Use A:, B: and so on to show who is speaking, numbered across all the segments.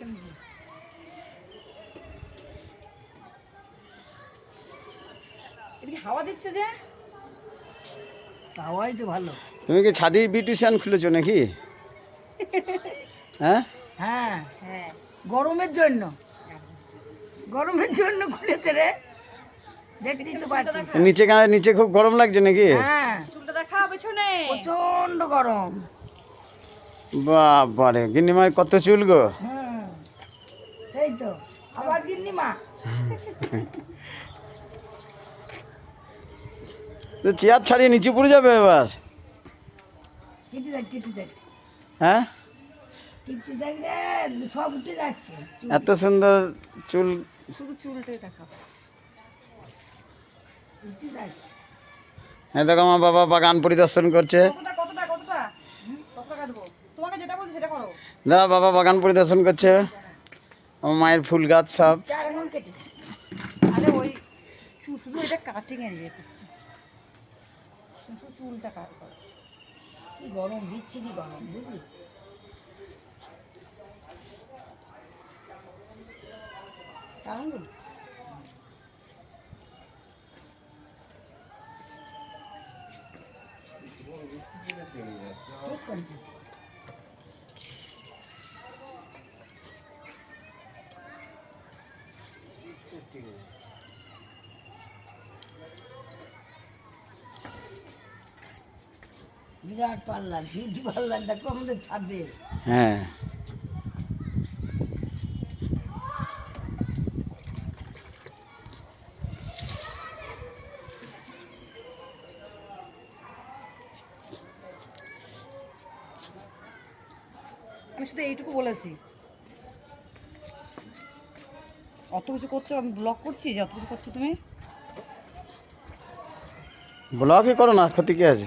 A: দেখছেন এদিকে হাওয়া দিচ্ছে যে?
B: হাওয়াই তো ভালো।
C: তুমি কি ছাদি বিউটিশিয়ান খুলেছো নাকি? হ্যাঁ?
B: হ্যাঁ।
A: হ্যাঁ।
B: গরমের জন্য। গরমের জন্য খুলেছে রে। দেখতেই তো পাচ্ছিস।
C: নিচে নিচে খুব গরম লাগছে নাকি?
B: হ্যাঁ।
A: চুলটা দেখা পেছনে।
B: প্রচণ্ড গরম।
C: বাবারে গিন্নিমার কত চুল গো।
B: তো? আবার গিন্নি মা
C: চেয়ার ছাড়িয়ে নিচে পড়ে যাবে এবার। হ্যাঁ? এত সুন্দর চুল। হ্যাঁ দেখো আমার বাবা বাগান পরিদর্শন করছে।
A: কতটা কতটা কতটা? হুম, কতটা কাটবো? তোমাকে যেটা বলছি সেটা করো।
C: দাদা বাবা বাগান পরিদর্শন করছে। আমার মায়ের ফুল গাছ সব।
A: শুধু এটা কাটিং এর ইয়ে শুধু চুলটা কাট করো।
B: গরম, বিচ্ছিরি গরম, বুঝলি? চার আঙুল ঠিক বিরাট পার্লার বিউটি পার্লার দেখো আমাদের ছাদে
C: হ্যাঁ।
A: আমি শুধু এইটুকু বলেছি। অত কিছু করছ আমি ব্লগ করছি যে অত কিছু করছ তুমি।
C: ব্লকই করো না ক্ষতি কি আছে?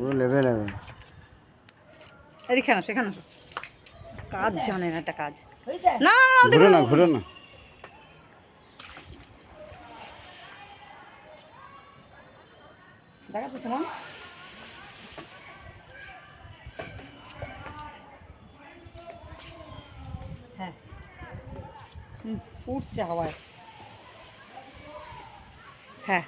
C: পুরো লেভেল হবে।
A: এদিকে না সেখানে। কাজ জানে না একটা কাজ। না
C: ঘুরো না ঘুরো না।
A: দেখা হ্যাঁ। উঠছে হাওয়ায়। হ্যাঁ।